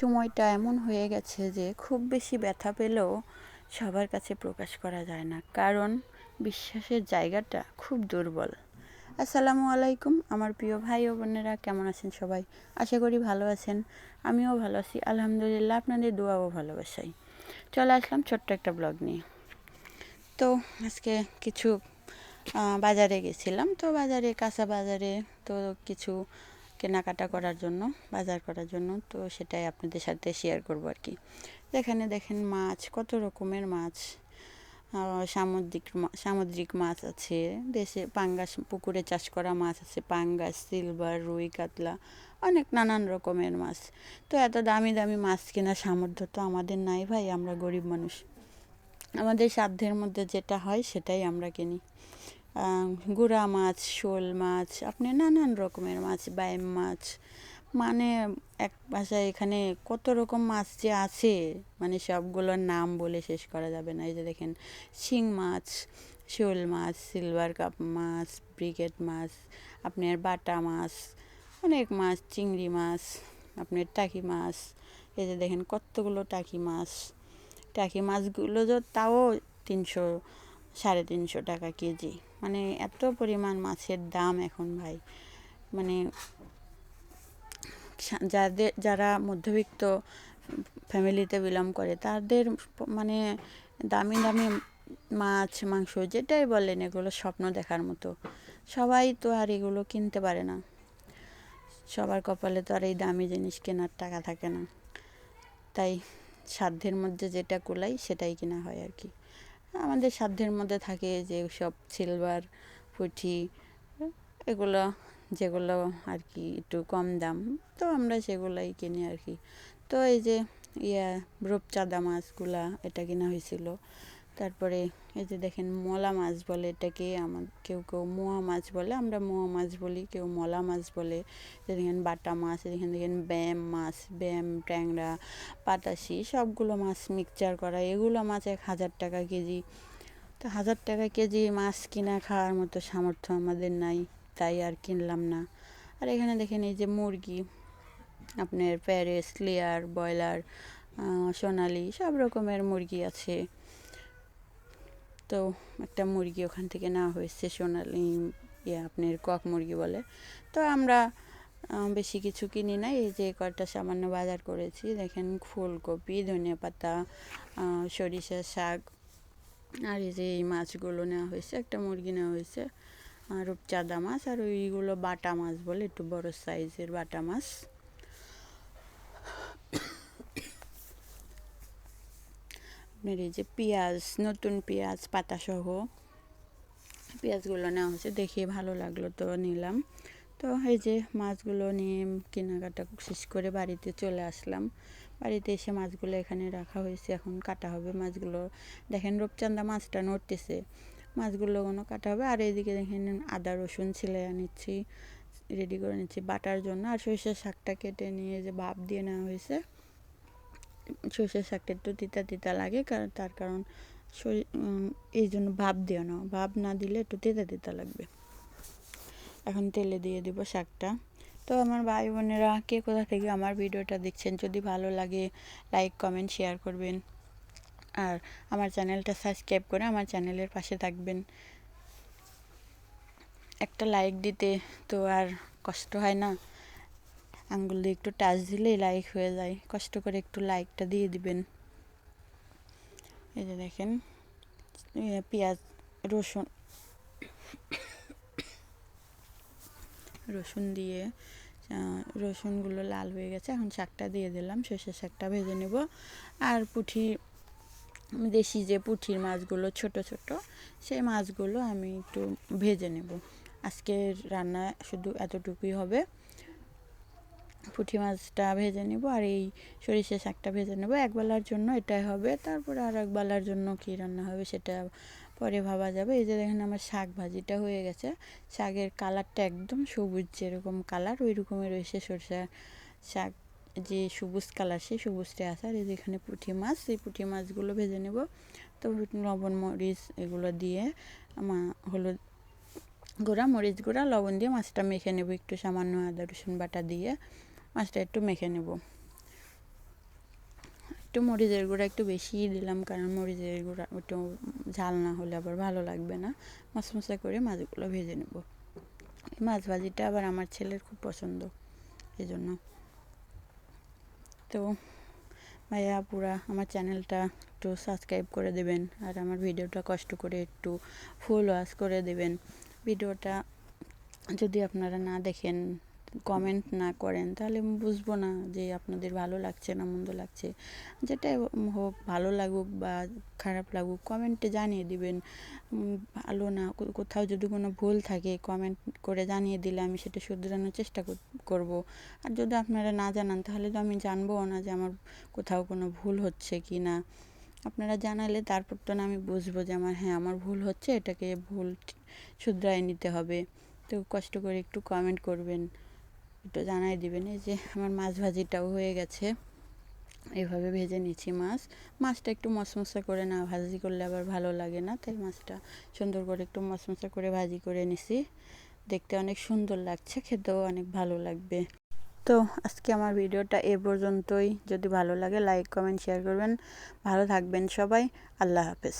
সময়টা এমন হয়ে গেছে যে খুব বেশি ব্যথা পেলেও সবার কাছে প্রকাশ করা যায় না। কারণ বিশ্বাসের জায়গাটা খুব দুর্বল। আসসালামু আলাইকুম, আমার প্রিয় ভাই ও বোনেরা, কেমন আছেন সবাই? আশা করি ভালো আছেন, আমিও ভালো আছি। আলহামদুলিল্লাহ, আপনাদের দোয়া ও ভালোবাসাই। চলে আসলাম ছোট্ট একটা ব্লগ নিয়ে। তো আজকে কিছু বাজারে গেছিলাম। তো বাজারে, কাঁচা বাজারে তো কিছু কেনাকাটা করার জন্য, বাজার করার জন্য, তো সেটাই আপনাদের সাথে শেয়ার করব আর কি। এখানে দেখেন মাছ, কত রকমের মাছ। সামুদ্রিক সামুদ্রিক মাছ আছে। দেশে পাঙ্গাস, পুকুরে চাষ করা মাছ আছে, পাঙ্গাস, সিলভার, রুই, কাতলা, অনেক নানান রকমের মাছ। তো এত দামি দামি মাছ কেনার সামর্থ্য তো আমাদের নাই ভাই, আমরা গরিব মানুষ। আমাদের সাধ্যের মধ্যে যেটা হয় সেটাই আমরা কিনি। গুড়া মাছ, শোল মাছ, আপনি নানান রকমের মাছ, বাইম মাছ মানে এক ভাষায় এখানে কত রকম মাছ যে আছে মানে সবগুলোর নাম বলে শেষ করা যাবে না। এই যে দেখেন, শিং মাছ, শোল মাছ, সিলভার কাপ মাছ, ব্রিগেড মাছ আপনার বাটা মাছ, অনেক মাছ, চিংড়ি মাছ আপনার টাকি মাছ, এই যে দেখেন কতগুলো টাকি মাছ। টাকি মাছগুলো তো তাও তিনশো সাড়ে তিনশো টাকা কেজি। মানে এত পরিমাণ মাছের দাম এখন ভাই। মানে যাদের, যারা মধ্যবিত্ত ফ্যামিলিতে বিলং করে, তাদের মানে দামি দামি মাছ, মাংস, যেটাই বলেন, এগুলো স্বপ্ন দেখার মতো। সবাই তো আর এগুলো কিনতে পারে না। সবার কপালে তো আর এই দামি জিনিস কেনার টাকা থাকে না। তাই সাধ্যের মধ্যে যেটা কোলাই সেটাই কেনা হয় আর কি। আমাদের সাধ্যের মধ্যে থাকে যে সব সিলভার পুঁঠি এগুলো, যেগুলো আর কি একটু কম দাম, তো আমরা সেগুলোই কিনি আর কি। তো এই যে ইয়া রূপচাঁদা মাছগুলা, এটা কিনা হয়েছিল। তারপরে এই যে দেখেন মলা মাছ বলে এটাকে আমার কেউ কেউ মোয়া মাছ বলে, আমরা মোয়া মাছ বলি, কেউ মলা মাছ বলে। দেখেন বাটা মাছ দেখেন দেখেন ব্যাম মাছ ব্যাম ট্যাংরা পাতাশি সবগুলো মাছ মিক্সচার করা। এগুলো মাছ এক হাজার টাকা কেজি। তো হাজার টাকা কেজি মাছ কিনা খাওয়ার মতো সামর্থ্য আমাদের নাই, তাই আর কিনলাম না। আর এখানে দেখেন এই যে মুরগি, আপনার প্যারেস লেয়ার ব্রয়লার সোনালি, সব রকমের মুরগি আছে। তো একটা মুরগি ওখান থেকে নেওয়া হয়েছে সোনালি ইয়ে আপনার কক মুরগি বলে। তো আমরা বেশি কিছু কিনি না এই যে কয়টা সামান্য বাজার করেছি, দেখেন ফুলকপি, ধনিয়া পাতা সরিষা শাক, আর এই যে এই মাছগুলো নেওয়া হয়েছে, একটা মুরগি নেওয়া হয়েছে। আর রূপচাঁদা মাছ, আর ওইগুলো বাটা মাছ বলে, একটু বড় সাইজের বাটা মাছ। আপনার এই যে পেঁয়াজ, নতুন পেঁয়াজ পাতাসহ পেঁয়াজগুলো নেওয়া হয়েছে দেখে ভালো লাগল তো নিলাম। তো এই যে মাছগুলো নিয়ে কেনাকাটা শেষ করে বাড়িতে চলে আসলাম। বাড়িতে এসে মাছগুলো এখানে রাখা হয়েছে, এখন কাটা হবে মাছগুলো। দেখেন রূপচান্দা মাছটা নড়তেছে, মাছগুলো কোনো কাটা হবে। আর এইদিকে দেখেন আদা, রসুন ছিলে নিচ্ছি রেডি করে নিচ্ছি বাটার জন্য। আর সরিষার শাকটা কেটে নিয়ে যে ভাপ দিয়ে নেওয়া হয়েছে। সরিষার শাকটা একটু তিতা তিতা লাগে, কারণ তার কারণ এই জন্য ভাব দিও না। ভাব না দিলে একটু তিতা তিতা লাগবে। এখন তেলে দিয়ে দিব শাকটা। তো আমার ভাই বোনেরা, কে কোথা থেকে আমার ভিডিওটা দেখছেন, যদি ভালো লাগে, লাইক, কমেন্ট, শেয়ার করবেন। আর আমার চ্যানেলটা সাবস্ক্রাইব করে আমার চ্যানেলের পাশে থাকবেন। একটা লাইক দিতে তো আর কষ্ট হয় না। আঙ্গুল দিয়ে একটু টাচ দিলেই লাইক হয়ে যায়। কষ্ট করে একটু লাইকটা দিয়ে দিবেন। এই যে দেখেন পেঁয়াজ, রসুন রসুন দিয়ে রসুনগুলো লাল হয়ে গেছে, এখন শাকটা দিয়ে দিলাম। সর্ষের শাকটা ভেজে নেব। আর পুঁঠি, দেশি যে পুঁঠির মাছগুলো ছোট ছোট, সেই মাছগুলো আমি একটু ভেজে নেব। আজকের রান্না শুধু এতটুকুই হবে। পুঁটি মাছটা ভেজে নেব আর এই সরিষা শাকটা ভেজে নেব। একবেলার জন্য এটাই হবে, তারপরে আর একবেলার জন্য কী রান্না হবে সেটা পরে ভাবা যাবে। এই যে দেখেন আমার শাক ভাজিটা হয়ে গেছে, শাকের কালারটা একদম সবুজ যেরকম কালার ওই রকমই রয়েছে সরষা শাক, যে সবুজ কালার সেই সবুজটা আছে। আর এই যেখানে পুঁটি মাছ সেই পুঁটি মাছগুলো ভেজে নেব। তো লবণ, মরিচ এগুলো দিয়ে আমার হলুদ গুঁড়া, মরিচ গুঁড়া, লবণ দিয়ে মাছটা মেখে নেব একটু সামান্য আদা রসুন বাটা দিয়ে। মাছটা একটু মেখে নেব। একটু মরিচের গুঁড়া একটু বেশিই দিলাম কারণ মরিচের গুঁড়া একটু ঝাল না হলে আবার ভালো লাগবে না। মশমশা করে মাছগুলো ভেজে নেব। মাছ ভাজিটা আবার আমার ছেলের খুব পছন্দ এই জন্য তো ভাইয়া পুরা আমার চ্যানেলটা একটু সাবস্ক্রাইব করে দেবেন আর আমার ভিডিওটা কষ্ট করে একটু ফুল ওয়াশ করে দেবেন। ভিডিওটা যদি আপনারা না দেখেন কমেন্ট না করেন, তাহলে বুঝব না যে আপনাদের ভালো লাগছে না মন্দ লাগছে। যেটাই হোক, ভালো লাগুক বা খারাপ লাগুক কমেন্টে জানিয়ে দিবেন। ভালো না কোথাও যদি কোনো ভুল থাকে কমেন্ট করে জানিয়ে দিলে আমি সেটা শুধরানোর চেষ্টা করব। আর যদি আপনারা না জানান, তাহলে তো আমি জানব না যে আমার কোথাও কোনো ভুল হচ্ছে কি না। আপনারা জানালে তারপর তো না আমি বুঝব যে আমার হ্যাঁ আমার ভুল হচ্ছে, এটাকে ভুল শুধরায় নিতে হবে। তো কষ্ট করে একটু কমেন্ট করবেন। একটু জানাই দিবেন, এই যে আমার মাছ ভাজিটাও হয়ে গেছে। এভাবে ভেজে নিচ্ছি মাছ। মাছটা একটু মশমশা করে না, ভাজি করলে আবার ভালো লাগে না, তাই মাছটা সুন্দর করে একটু মশমশা করে ভাজি করে নিছি। দেখতে অনেক সুন্দর লাগছে, খেতেও অনেক ভালো লাগবে। তো আজকে আমার ভিডিওটা এ পর্যন্তই। যদি ভালো লাগে লাইক কমেন্ট শেয়ার করবেন। ভালো থাকবেন সবাই। আল্লাহ হাফেজ।